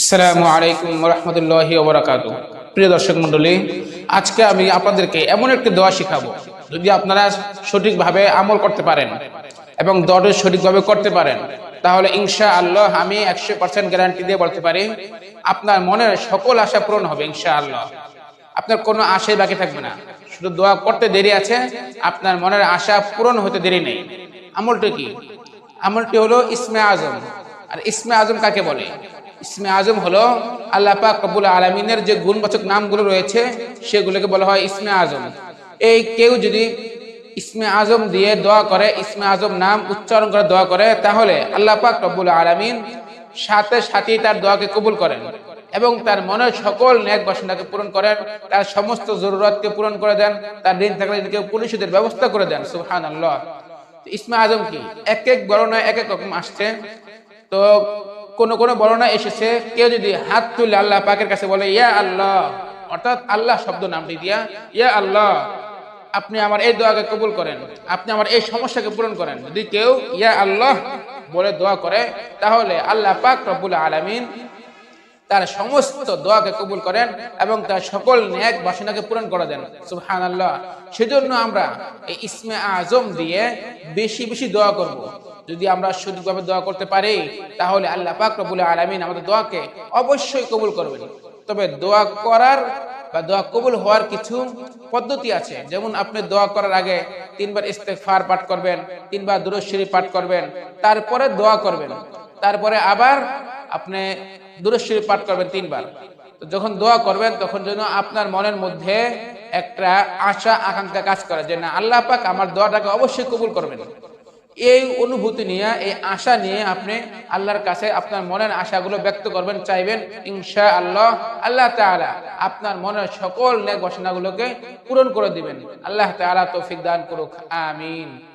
আসসালামু আলাইকুম রহমতুল্লাহি ওবরাকাত প্রিয় দর্শক মণ্ডলী, আজকে আমি আপনাদেরকে এমন একটি দোয়া শিখাবো। যদি আপনারা সঠিকভাবে আমল করতে পারেন এবং দোয়াটা সঠিকভাবে করতে পারেন, তাহলে ইনশা আল্লাহ আমি একশো পার্সেন্ট গ্যারান্টি দিয়ে বলতে পারি, আপনার মনের সকল আশা পূরণ হবে ইনশা আল্লাহ আপনার কোনো আশাই বাকি থাকবে না। শুধু দোয়া করতে দেরি আছে, আপনার মনের আশা পূরণ হতে দেরি নেই। আমলটি কি? আমলটি হলো ইসমে আজম। আর ইসমে আজম কাকে বলে? ইসমে আজম হলো আল্লাহ পাক রব্বুল আলমিনের যে গুণবাচক নামগুলো রয়েছে, সেগুলোকে বলা হয় ইসমে আজম। এই কেউ যদি ইসমে আজম দিয়ে দোয়া করে, ইসমে আজম নাম উচ্চারণ করে দোয়া করে, তাহলে আল্লাহ পাক রব্বুল আলমিন সাথে সাথেই তার দোয়াকে কবুল করেন এবং তার মনের সকল ন্যাক বাসনাকে পূরণ করেন, তার সমস্ত জরুরতকে পূরণ করে দেন, তার ঋণ থাকলে ঋণকে পরিশোধের ব্যবস্থা করে দেন সুহান আল্লাহ ইসমে আজম কি? এক এক বর্ণায় এক এক রকম আসছে। তো কোন কোন বর্ণনা এসেছে, কেউ যদি হাত তুলে আল্লাহ পাকের কাছে বলে, ইয়া আল্লাহ, অর্থাৎ আল্লাহ শব্দ নামটি দিয়া, ইয়া আল্লাহ, আপনি আমার এই দোয়াকে কবুল করেন, আপনি আমার এই সমস্যাকে পূরণ করেন, যদি কেউ ইয়া আল্লাহ বলে দোয়া করে, তাহলে আল্লাহ পাক রব্বুল আলামিন তার সমস্ত দোয়াকে কবুল করেন এবং তার সকল ন্যাক বাসনাকে পূরণ করে দেন সুবহান আল্লাহ সেজন্য আমরা এই ইসমে আজম দিয়ে বেশি বেশি দোয়া করব। যদি আমরা সঠিকভাবে দোয়া করতে পারি, তাহলে আল্লাহ পাক রবুল আলমিন আমাদের দোয়াকে অবশ্যই কবুল করবেন। তবে দোয়া করার বা দোয়া কবুল হওয়ার কিছু পদ্ধতি আছে। যেমন আপনি দোয়া করার আগে তিনবার ইস্তেকফার পাঠ করবেন, তিনবার দুরশ্বরী পাঠ করবেন, তারপরে দোয়া করবেন। তারপরে আবার আপনি দুরশ্বরী পাঠ করবেন তিনবার। যখন দোয়া করবেন, তখন যেন আপনার মনের মধ্যে একটা আশা, আকাঙ্ক্ষা কাজ করে যে না, আল্লাহ পাক আমার দোয়াটাকে অবশ্যই কবুল করবেন। এই অনুভূতি নিয়ে, এই আশা নিয়ে আপনি আল্লাহর কাছে আপনার মনের আশাগুলো ব্যক্ত করবেন, চাইবেন ইনশা আল্লাহ আল্লাহ তালা আপনার মনের সকল নেক ঘোষণাগুলোকে পূরণ করে দিবেন। আল্লাহ তালা তৌফিক দান করুক, আমিন।